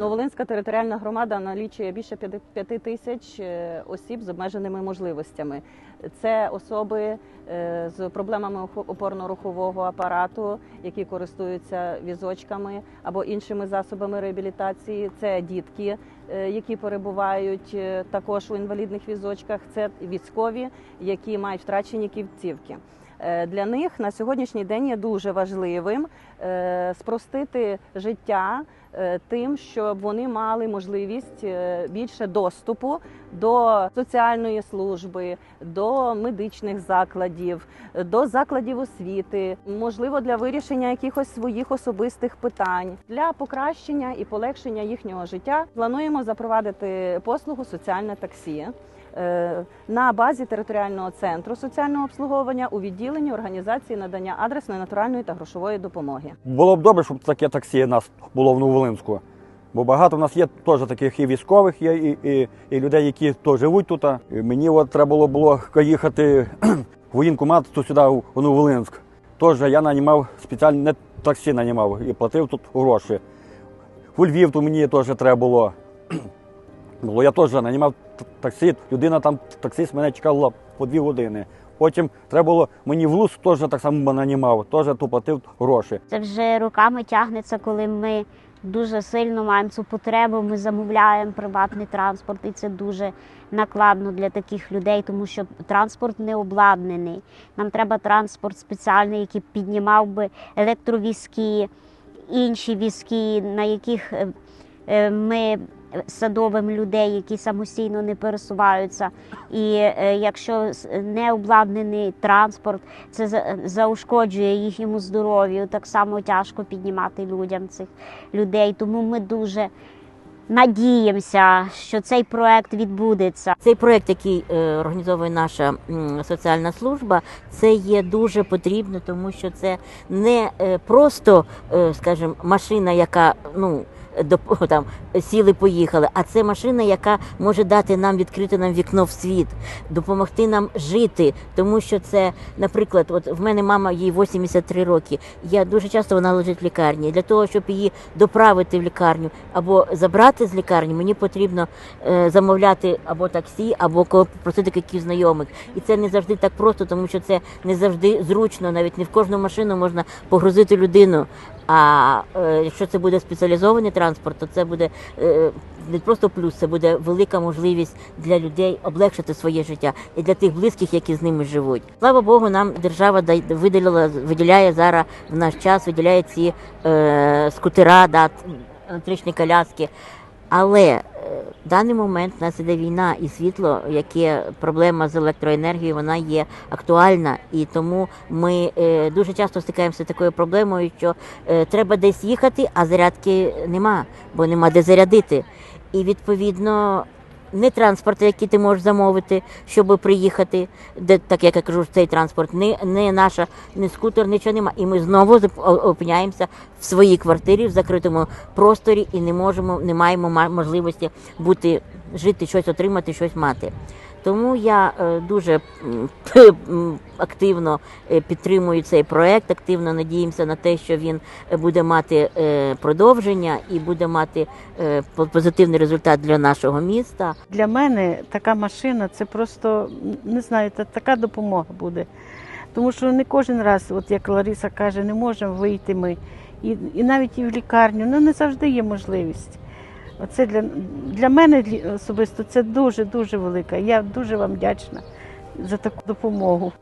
Нововолинська територіальна громада налічує більше 5 тисяч е, осіб з обмеженими можливостями. Це особи е, з проблемами опорно-рухового апарату, які користуються візочками або іншими засобами реабілітації. Це дітки, е, які перебувають також у інвалідних візочках. Це військові, які мають втрачені кінцівки. Е, Для них на сьогоднішній день є дуже важливим е, спростити життя е, тим, щоб вони мали можливість більше доступу до соціальної служби, до медичних закладів, до закладів освіти, можливо, для вирішення якихось своїх особистих питань для покращення і полегшення їхнього життя. Плануємо запровадити послугу соціальне таксі. Е, На базі територіального центру соціального обслуговування у відділенні організації надання адресної, натуральної та грошової допомоги. Було б добре, щоб таке таксі у нас було в Нововолинську. Бо багато в нас є теж таких і військових, є, і, і, і людей, які то живуть тут. І мені от треба було, було їхати в воєнкомат то сюди, у Нововолинськ. Теж я нанімав спеціально не таксі нанімав і платив тут гроші. У Львів то мені теж треба було. Було я теж нанімав таксі. Людина там, таксист мене чекала по дві години. Потім треба було мені в Луцьк теж так само нанімав, теж платив гроші. Це вже роками тягнеться, коли ми дуже сильно маємо цю потребу. Ми замовляємо приватний транспорт, і це дуже накладно для таких людей, тому що транспорт не обладнаний. Нам треба транспорт спеціальний, який піднімав би електровізки, інші візки, на яких е, е, ми садовим людей, які самостійно не пересуваються. І е, якщо не обладнаний транспорт, це за- заушкоджує їхньому здоров'ю. Так само тяжко піднімати людям цих людей. Тому ми дуже надіємося, що цей проект відбудеться. Цей проект, який е, організовує наша соціальна служба, це є дуже потрібно, тому що це не е, просто, скажімо, машина, яка ну. До там сіли, поїхали. А це машина, яка може дати нам відкрити нам вікно в світ, допомогти нам жити. Тому що це, наприклад, от в мене мама їй 83 роки. Я дуже часто вона лежить в лікарні. Для того, щоб її доправити в лікарню або забрати з лікарні, мені потрібно е, замовляти або таксі, або просити якихось знайомих. І це не завжди так просто, тому що це не завжди зручно. Навіть не в кожну машину можна погрузити людину. А е, якщо це буде спеціалізований транспорт, то це буде е, не просто плюс, це буде велика можливість для людей облегшити своє життя і для тих близьких, які з ними живуть. Слава Богу, нам держава виділила виділяє зараз в наш час, виділяє ці е, скутера, да, електричні коляски. Але е, в даний момент у нас іде війна і світло, яке проблема з електроенергією, вона є актуальна, і тому ми е, дуже часто стикаємося з такою проблемою, що е, треба десь їхати, а зарядки нема, бо нема де зарядити. І відповідно. Не транспорт, який ти можеш замовити, щоб приїхати, де так як я кажу, цей транспорт, не, не наша, не скутер, нічого нема. І ми знову опиняємося в своїй квартирі, в закритому просторі, і не можемо, не маємо ма- можливості бути, жити, щось отримати, щось мати. Тому я е, дуже активно е, підтримую цей проект, активно надіємося на те, що він е, буде мати продовження і буде мати по- позитивний результат для нашого міста. Для мене така машина це просто не знаю, це така допомога буде. Тому що не кожен раз, от як Лариса каже, не можемо вийти ми. І, і навіть і в лікарню, ну не завжди є можливість. Оце для, для мене особисто це дуже дуже велика. Я дуже вам вдячна за таку допомогу.